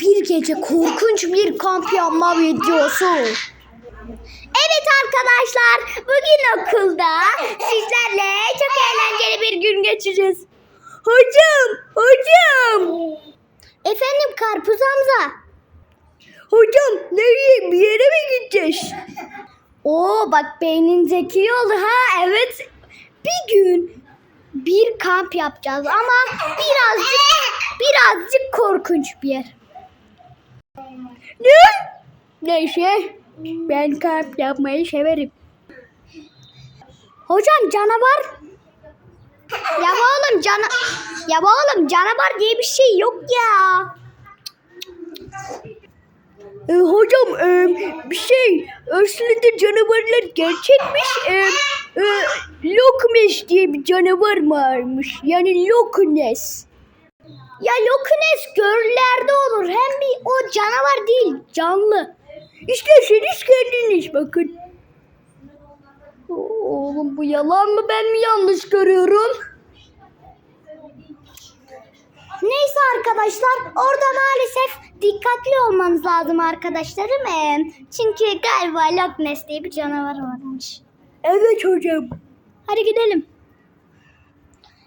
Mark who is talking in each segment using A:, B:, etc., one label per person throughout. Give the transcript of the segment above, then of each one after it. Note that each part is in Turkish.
A: Bir gece korkunç bir kamp yapma videosu. Evet arkadaşlar bugün okulda sizlerle çok eğlenceli bir gün geçireceğiz. Hocam, hocam. Efendim Karpuz Hamza. Hocam nereye bir yere mi gideceğiz? Oo bak beynin zeki oldu ha evet. Bir gün bir kamp yapacağız ama birazcık birazcık korkunç bir yer. Ne? Neyse ben kamp yapmayı severim. Hocam canavar ya oğlum cana ya oğlum canavar diye bir şey yok ya. E, hocam e, bir şey aslında canavarlar gerçekmiş. E, e, Loch diye bir canavar varmış. Yani Loch. Ya Loch Ness göllerde olur. Hem bir o canavar değil canlı. İsterseniz kendiniz bakın. Oğlum bu yalan mı ben mi yanlış görüyorum? Neyse arkadaşlar orada maalesef dikkatli olmanız lazım arkadaşlarım. Ee, Çünkü galiba Loch Ness diye bir canavar varmış. Evet hocam. Hadi gidelim.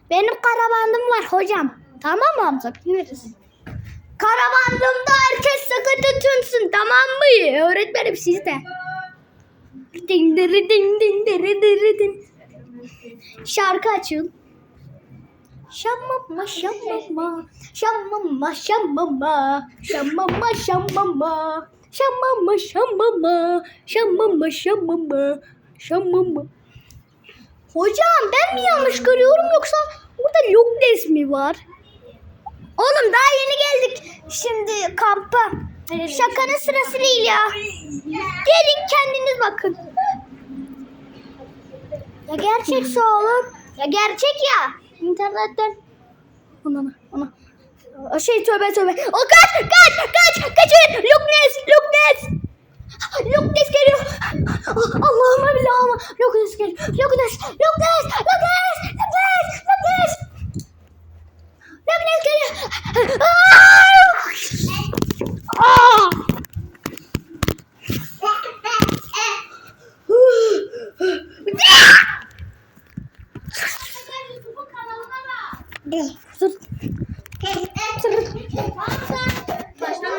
A: Benim karabandım var hocam. Tamam Hamza? Bineriz. Karabandımda herkes sakın tutunsun tamam mı? Öğretmenim siz de. Ding diri ding ding diri diri ding. Şarkı açın. Şamama şamama şamama şamama şamama şamama şamama şamama şamama şamama şamama Hocam ben mi yanlış görüyorum yoksa burada Loch Ness mi var? Oğlum daha yeni geldik şimdi kampa. Şakanın sırası değil ya. Gelin kendiniz bakın. Ya gerçekse oğlum. Ya gerçek ya. İnternetten. Ona ona. O şey tövbe tövbe. O kaç kaç kaç kaçın. Ness. Loch Ness geliyor. Allah'ım Allah'ım. Loch Ness geliyor. Ness Loch Ness. Başlama